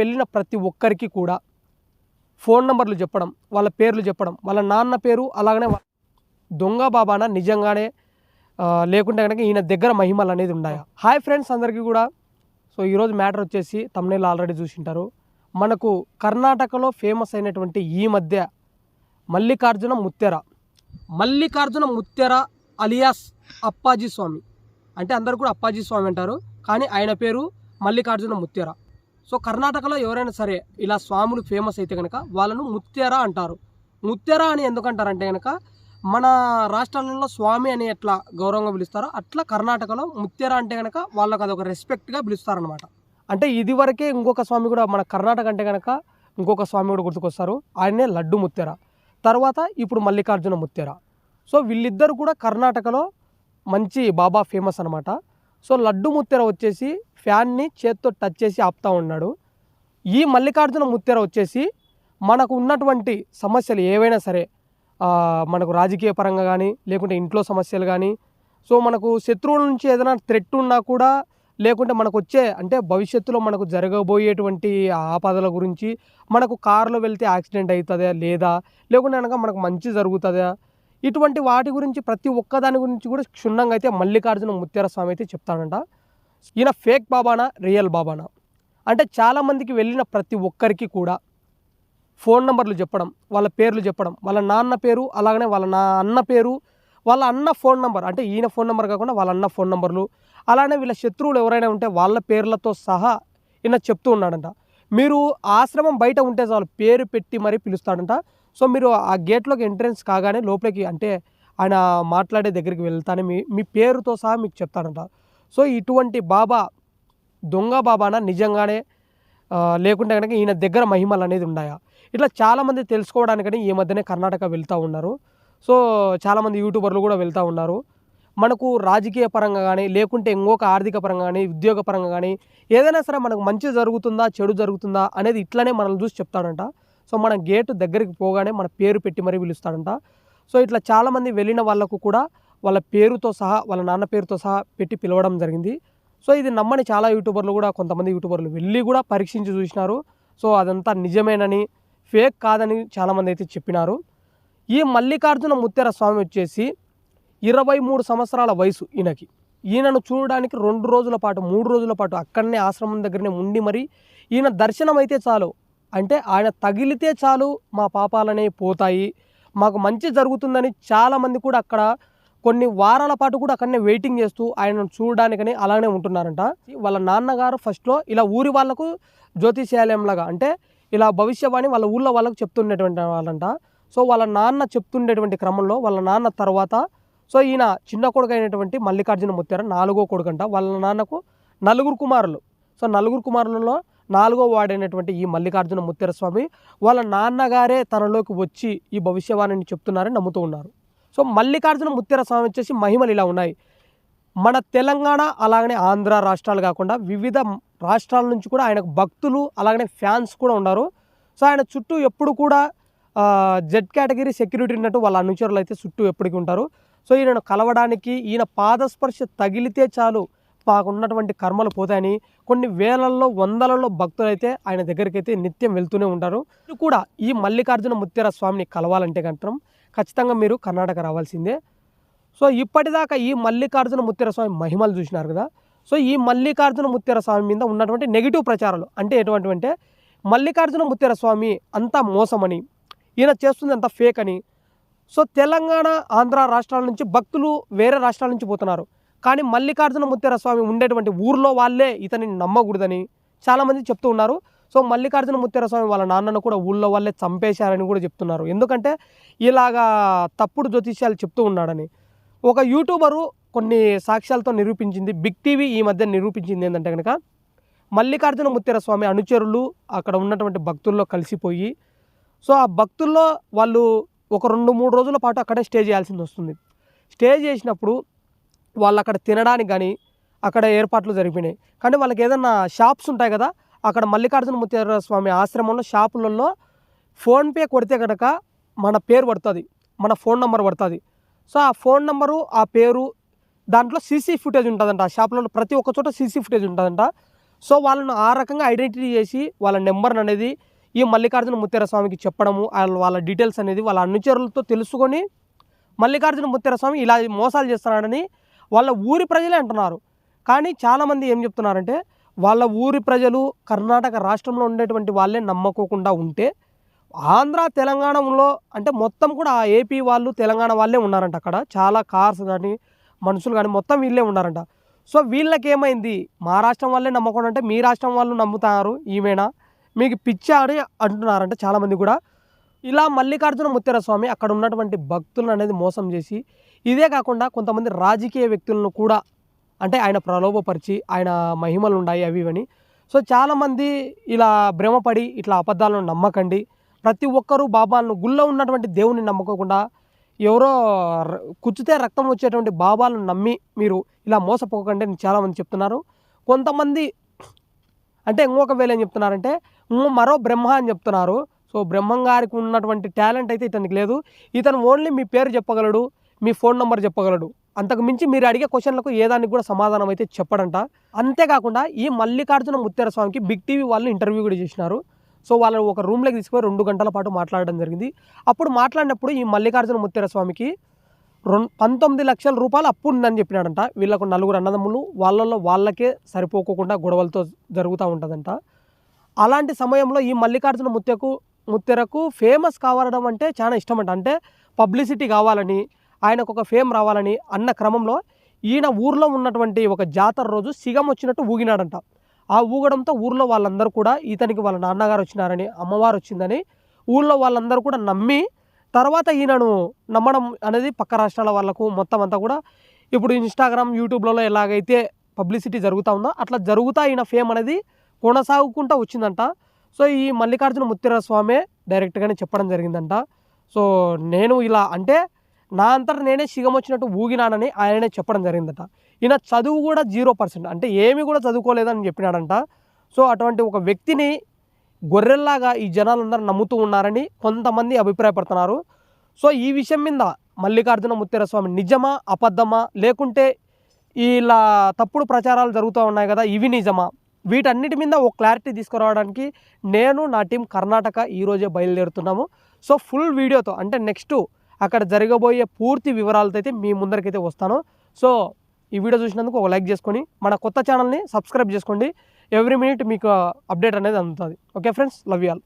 వెళ్ళిన ప్రతి ఒక్కరికి కూడా ఫోన్ నెంబర్లు చెప్పడం వాళ్ళ పేర్లు చెప్పడం వాళ్ళ నాన్న పేరు అలాగనే దొంగ బాబాన నిజంగానే లేకుంటే కనుక ఈయన దగ్గర మహిమలు అనేది ఉన్నాయా? హాయ్ ఫ్రెండ్స్ అందరికీ కూడా. సో ఈరోజు మ్యాటర్ వచ్చేసి తమిళ ఆల్రెడీ చూసింటారు. మనకు కర్ణాటకలో ఫేమస్ అయినటువంటి ఈ మధ్య మల్లికార్జున ముత్తెర. మల్లికార్జున ముత్తెర అలియాస్ అప్పాజీ స్వామి. అంటే అందరు కూడా అప్పాజీ స్వామి అంటారు. కానీ ఆయన పేరు మల్లికార్జున ముత్తెర. సో కర్ణాటకలో ఎవరైనా సరే ఇలా స్వాములు ఫేమస్ అయితే కనుక వాళ్ళను ముత్తెర అంటారు. ముత్తెర అని ఎందుకంటారంటే కనుక మన రాష్ట్రాలలో స్వామి అని ఎట్లా గౌరవంగా పిలుస్తారో అట్లా కర్ణాటకలో ముత్తెర అంటే కనుక వాళ్ళకి అదొక రెస్పెక్ట్గా పిలుస్తారనమాట అంటే ఇదివరకే ఇంకొక స్వామి కూడా మన కర్ణాటక అంటే కనుక ఇంకొక స్వామి కూడా గుర్తుకొస్తారు. ఆయనే లడ్డు ముత్తెర తర్వాత ఇప్పుడు మల్లికార్జున ముత్తెర సో వీళ్ళిద్దరు కూడా కర్ణాటకలో మంచి బాబా ఫేమస్ అనమాట సో లడ్డు ముత్తెర వచ్చేసి ఫ్యాన్ని చేత్తో టచ్ చేసి ఆపుతూ ఉన్నాడు. ఈ మల్లికార్జున ముత్తెర వచ్చేసి మనకు ఉన్నటువంటి సమస్యలు ఏవైనా సరే మనకు రాజకీయ పరంగా కానీ లేకుంటే ఇంట్లో సమస్యలు కానీ సో మనకు శత్రువుల నుంచి ఏదైనా థ్రెట్ ఉన్నా కూడా లేకుంటే మనకు వచ్చే అంటే భవిష్యత్తులో మనకు జరగబోయేటువంటి ఆపదల గురించి మనకు కారులో వెళ్తే యాక్సిడెంట్ అవుతుందా లేదా లేకుంటే కనుక మనకు మంచి జరుగుతుందా ఇటువంటి వాటి గురించి ప్రతి ఒక్కదాని గురించి కూడా క్షుణ్ణంగా అయితే మల్లికార్జున ముత్యాల స్వామి అయితే చెప్తాడంట. ఈయన ఫేక్ బాబానా రియల్ బాబానా? అంటే చాలామందికి వెళ్ళిన ప్రతి ఒక్కరికి కూడా ఫోన్ నెంబర్లు చెప్పడం వాళ్ళ పేర్లు చెప్పడం వాళ్ళ నాన్న పేరు అలాగనే వాళ్ళ నా అన్న పేరు వాళ్ళ అన్న ఫోన్ నెంబర్ అంటే ఈయన ఫోన్ నెంబర్ కాకుండా వాళ్ళ అన్న ఫోన్ నెంబర్లు అలానే వీళ్ళ శత్రువులు ఎవరైనా ఉంటే వాళ్ళ పేర్లతో సహా ఈయన చెప్తూ ఉన్నాడంట. మీరు ఆశ్రమం బయట ఉంటే చాలు పేరు పెట్టి మరీ పిలుస్తాడంట. సో మీరు ఆ గేట్లోకి ఎంట్రెన్స్ కాగానే లోపలికి అంటే ఆయన మాట్లాడే దగ్గరికి వెళ్తానే మీ మీ పేరుతో సహా మీకు చెప్తాడంట. సో ఇటువంటి బాబా దొంగ బాబాన నిజంగానే లేకుంటే కనుక ఈయన దగ్గర మహిమలు అనేది ఉన్నాయా? ఇట్లా చాలామంది తెలుసుకోవడానికని ఈ మధ్యనే కర్ణాటక వెళ్తూ ఉన్నారు. సో చాలామంది యూట్యూబర్లు కూడా వెళ్తూ ఉన్నారు. మనకు రాజకీయ పరంగా కానీ లేకుంటే ఇంకొక ఆర్థిక పరంగా కానీ ఉద్యోగ పరంగా కానీ ఏదైనా సరే మనకు మంచి జరుగుతుందా చెడు జరుగుతుందా అనేది ఇట్లనే మనల్ని చూసి చెప్తాడంట. సో మనం గేటు దగ్గరికి పోగానే మన పేరు పెట్టి మరీ పిలుస్తాడంట. సో ఇట్లా చాలామంది వెళ్ళిన వాళ్ళకు కూడా వాళ్ళ పేరుతో సహా వాళ్ళ నాన్న పేరుతో సహా పెట్టి పిలవడం జరిగింది. సో ఇది నమ్మని చాలా యూట్యూబర్లు కూడా కొంతమంది యూట్యూబర్లు వెళ్ళి కూడా పరీక్షించి చూసినారు. సో అదంతా నిజమేనని ఫేక్ కాదని చాలామంది అయితే చెప్పినారు. ఈ మల్లికార్జున ముత్తెర స్వామి వచ్చేసి ఇరవై మూడు సంవత్సరాల వయసు ఈయనకి. ఈయనను చూడడానికి రెండు రోజుల పాటు మూడు రోజుల పాటు అక్కడనే ఆశ్రమం దగ్గరనే ఉండి మరి ఈయన దర్శనం అయితే చాలు. అంటే ఆయన తగిలితే చాలు మా పాపాలనే పోతాయి. మాకు మంచి జరుగుతుందని చాలామంది కూడా అక్కడ కొన్ని వారాల పాటు కూడా అక్కడనే వెయిటింగ్ చేస్తూ ఆయనను చూడడానికని అలానే ఉంటున్నారంట. వాళ్ళ నాన్నగారు ఫస్ట్లో ఇలా ఊరి వాళ్ళకు జ్యోతిష్యాలయంలాగా అంటే ఇలా భవిష్యవాణి వాళ్ళ ఊళ్ళో వాళ్ళకు చెప్తుండేటువంటి వాళ్ళంట. సో వాళ్ళ నాన్న చెప్తుండేటువంటి క్రమంలో వాళ్ళ నాన్న తర్వాత సో ఈయన చిన్న కొడుకు అయినటువంటి మల్లికార్జున ముత్యార నాలుగో కొడుకంట. వాళ్ళ నాన్నకు నలుగురు కుమారులు. సో నలుగురు కుమారులలో నాలుగో వాడైనటువంటి ఈ మల్లికార్జున ముత్యార స్వామి వాళ్ళ నాన్నగారే తనలోకి వచ్చి ఈ భవిష్యవాణిని చెప్తున్నారని నమ్ముతూ ఉన్నారు. సో మల్లికార్జున ముత్యార స్వామి వచ్చేసి మహిమలు ఇలా ఉన్నాయి. మన తెలంగాణ అలాగనే ఆంధ్ర రాష్ట్రాలు కాకుండా వివిధ రాష్ట్రాల నుంచి కూడా ఆయనకు భక్తులు అలాగనే ఫ్యాన్స్ కూడా ఉన్నారు. సో ఆయన చుట్టూ ఎప్పుడు కూడా జెడ్ కేటగిరీ సెక్యూరిటీ ఉన్నట్టు వాళ్ళ అనుచరులు అయితే చుట్టూ ఎప్పటికీ ఉంటారు. సో ఈయనను కలవడానికి ఈయన పాదస్పర్శ తగిలితే చాలు. వాకున్నటువంటి కర్మలు పోతాయని కొన్ని వేలల్లో వందలలో భక్తులైతే ఆయన దగ్గరికి అయితే నిత్యం వెళ్తూనే ఉంటారు. కూడా ఈ మల్లికార్జున ముత్యార స్వామిని కలవాలంటే కనుక ఖచ్చితంగా మీరు కర్ణాటక రావాల్సిందే. సో ఇప్పటిదాకా ఈ మల్లికార్జున ముత్యార స్వామి మహిమలు చూసినారు కదా. సో ఈ మల్లికార్జున ముత్యార స్వామి మీద ఉన్నటువంటి నెగిటివ్ ప్రచారాలు అంటే ఎటువంటి అంటే మల్లికార్జున ముత్యార స్వామి అంతా మోసమని ఈయన చేస్తుంది అంతా ఫేక్ అని. సో తెలంగాణ ఆంధ్ర రాష్ట్రాల నుంచి భక్తులు వేరే రాష్ట్రాల నుంచి పోతున్నారు. కానీ మల్లికార్జున ముత్యార స్వామి ఉండేటువంటి ఊర్లో వాళ్ళే ఇతనిని నమ్మకూడదని చాలామంది చెప్తూ ఉన్నారు. సో మల్లికార్జున ముత్యార స్వామి వాళ్ళ నాన్నను కూడా ఊళ్ళో వాళ్ళే చంపేశారని కూడా చెప్తున్నారు. ఎందుకంటే ఇలాగా తప్పుడు జ్యోతిష్యాలు చెప్తూ ఉన్నాడని. ఒక యూట్యూబరు కొన్ని సాక్ష్యాలతో నిరూపించింది. బిగ్ టీవీ ఈ మధ్య నిరూపించింది ఏంటంటే కనుక మల్లికార్జున ముత్యార స్వామి అనుచరులు అక్కడ ఉన్నటువంటి భక్తుల్లో కలిసిపోయి సో ఆ భక్తుల్లో వాళ్ళు ఒక రెండు మూడు రోజుల పాటు అక్కడే స్టే చేయాల్సింది వస్తుంది. స్టే చేసినప్పుడు వాళ్ళు అక్కడ తినడానికి కానీ అక్కడ ఏర్పాట్లు జరిపినాయి. కానీ వాళ్ళకి ఏదన్నా షాప్స్ ఉంటాయి కదా అక్కడ మల్లికార్జున ముత్యార స్వామి ఆశ్రమంలో షాపులలో ఫోన్పే కొడితే కనుక మన పేరు పడుతుంది మన ఫోన్ నెంబర్ పడుతుంది. సో ఆ ఫోన్ నెంబరు ఆ పేరు దాంట్లో సీసీ ఫుటేజ్ ఉంటుందంట. ఆ షాపులలో ప్రతి ఒక్క చోట సీసీ ఫుటేజ్ ఉంటుందంట. సో వాళ్ళను ఆ రకంగా ఐడెంటిటీ చేసి వాళ్ళ నెంబర్ అనేది ఈ మల్లికార్జున ముత్తేర స్వామికి చెప్పడము వాళ్ళ వాళ్ళ డీటెయిల్స్ అనేది వాళ్ళ అనుచరులతో తెలుసుకొని మల్లికార్జున ముత్తేర స్వామి ఇలా మోసాలు చేస్తున్నాడని వాళ్ళ ఊరి ప్రజలే అంటున్నారు. కానీ చాలామంది ఏం చెప్తున్నారంటే వాళ్ళ ఊరి ప్రజలు కర్ణాటక రాష్ట్రంలో ఉండేటువంటి వాళ్ళే నమ్మకోకుండా ఉంటే ఆంధ్ర తెలంగాణలో అంటే మొత్తం కూడా ఆ ఏపీ వాళ్ళు తెలంగాణ వాళ్ళే ఉన్నారంట అక్కడ. చాలా కార్స్ కానీ మనుషులు కానీ మొత్తం వీళ్ళే ఉన్నారంట. సో వీళ్ళకి ఏమైంది మా రాష్ట్రం వాళ్ళే నమ్మకుండా అంటే మీ రాష్ట్రం వాళ్ళు నమ్ముతారు ఈమెనా? మీకు పిచ్చా అని అంటున్నారంట చాలామంది కూడా. ఇలా మల్లికార్జున ముత్తేరస్వామి అక్కడ ఉన్నటువంటి భక్తులను అనేది మోసం చేసి ఇదే కాకుండా కొంతమంది రాజకీయ వ్యక్తులను కూడా అంటే ఆయన ప్రలోభపరిచి ఆయన మహిమలు ఉన్నాయి అవి ఇవని. సో చాలామంది ఇలా భ్రమపడి ఇట్లా అబద్ధాలను నమ్మకండి. ప్రతి ఒక్కరూ బాబాలను గుళ్ళో ఉన్నటువంటి దేవుని నమ్మకోకుండా ఎవరో ర- కుచ్చితే రక్తం వచ్చేటువంటి బాబాలను నమ్మి మీరు ఇలా మోసపోకండి అని చాలామంది చెప్తున్నారు. కొంతమంది అంటే ఇంకొక వేళ ఏం చెప్తున్నారంటే మరో బ్రహ్మ అని చెప్తున్నారు. సో బ్రహ్మంగారికి ఉన్నటువంటి టాలెంట్ అయితే ఇతనికి లేదు. ఇతను ఓన్లీ మీ పేరు చెప్పగలడు మీ ఫోన్ నెంబర్ చెప్పగలడు. అంతకు మించి మీరు అడిగే క్వశ్చన్లకు ఏ దానికి కూడా సమాధానం అయితే చెప్పడంట. అంతేకాకుండా ఈ మల్లికార్జున ముత్తేర స్వామికి బిగ్ టీవీ వాళ్ళు ఇంటర్వ్యూ కూడా చేసినారు. సో వాళ్ళని ఒక రూమ్లోకి తీసుకుపోయి రెండు గంటల పాటు మాట్లాడడం జరిగింది. అప్పుడు మాట్లాడినప్పుడు ఈ మల్లికార్జున ముత్తేర స్వామికి రెండు పంతొమ్మిది లక్షల రూపాయలు అప్పు ఉందని చెప్పినాడంట. వీళ్ళకు నలుగురు అన్నదమ్ములు వాళ్ళల్లో వాళ్ళకే సరిపోకోకుండా గొడవలతో జరుగుతూ ఉంటుందంట. అలాంటి సమయంలో ఈ మల్లికార్జున ముత్యకు ముత్తెరకు ఫేమస్ కావడం అంటే చాలా ఇష్టం అంట అంటే పబ్లిసిటీ కావాలని ఆయనకు ఒక ఫేమ్ రావాలని అన్న క్రమంలో ఈయన ఊర్లో ఉన్నటువంటి ఒక జాతర రోజు సిగం వచ్చినట్టు ఊగినాడంట. ఆ ఊగడంతో ఊర్లో వాళ్ళందరూ కూడా ఇతనికి వాళ్ళ నాన్నగారు వచ్చినారని అమ్మవారు వచ్చిందని ఊళ్ళో వాళ్ళందరూ కూడా నమ్మి తర్వాత ఈయనను నమ్మడం అనేది పక్క రాష్ట్రాల వాళ్ళకు మొత్తం అంతా కూడా ఇప్పుడు ఇన్స్టాగ్రామ్ యూట్యూబ్లలో ఎలాగైతే పబ్లిసిటీ జరుగుతూ ఉందో అట్లా జరుగుతా ఈయన ఫేమ్ అనేది కొనసాగుకుంటూ వచ్చిందంట. సో ఈ మల్లికార్జున ముత్తిర స్వామి డైరెక్ట్గానే చెప్పడం జరిగిందంట. సో నేను ఇలా అంటే నా అంతటా నేనే సిగం వచ్చినట్టు ఊగినానని ఆయననే చెప్పడం జరిగిందట. ఈయన చదువు కూడా జీరో పర్సెంట్ అంటే ఏమీ కూడా చదువుకోలేదని చెప్పినాడంట. సో అటువంటి ఒక వ్యక్తిని గొర్రెల్లాగా ఈ జనాలందరూ నమ్ముతూ ఉన్నారని కొంతమంది అభిప్రాయపడుతున్నారు. సో ఈ విషయం మీద మల్లికార్జున ముత్యాల స్వామి నిజమా అబద్ధమా లేకుంటే ఇలా తప్పుడు ప్రచారాలు జరుగుతూ ఉన్నాయి కదా ఇవి నిజమా? వీటన్నిటి మీద ఒక క్లారిటీ తీసుకురావడానికి నేను నా టీం కర్ణాటక ఈరోజే బయలుదేరుతున్నాము. సో ఫుల్ వీడియోతో అంటే నెక్స్ట్ అక్కడ జరగబోయే పూర్తి వివరాలతో అయితే మీ ముందరికైతే వస్తాను. సో ఈ వీడియో చూసినందుకు ఒక లైక్ చేసుకొని మన కొత్త ఛానల్ని సబ్స్క్రైబ్ చేసుకోండి. ఎవ్రీ మినిట్ మీకు అప్డేట్ అనేది అందుతుంది. Okay friends love you all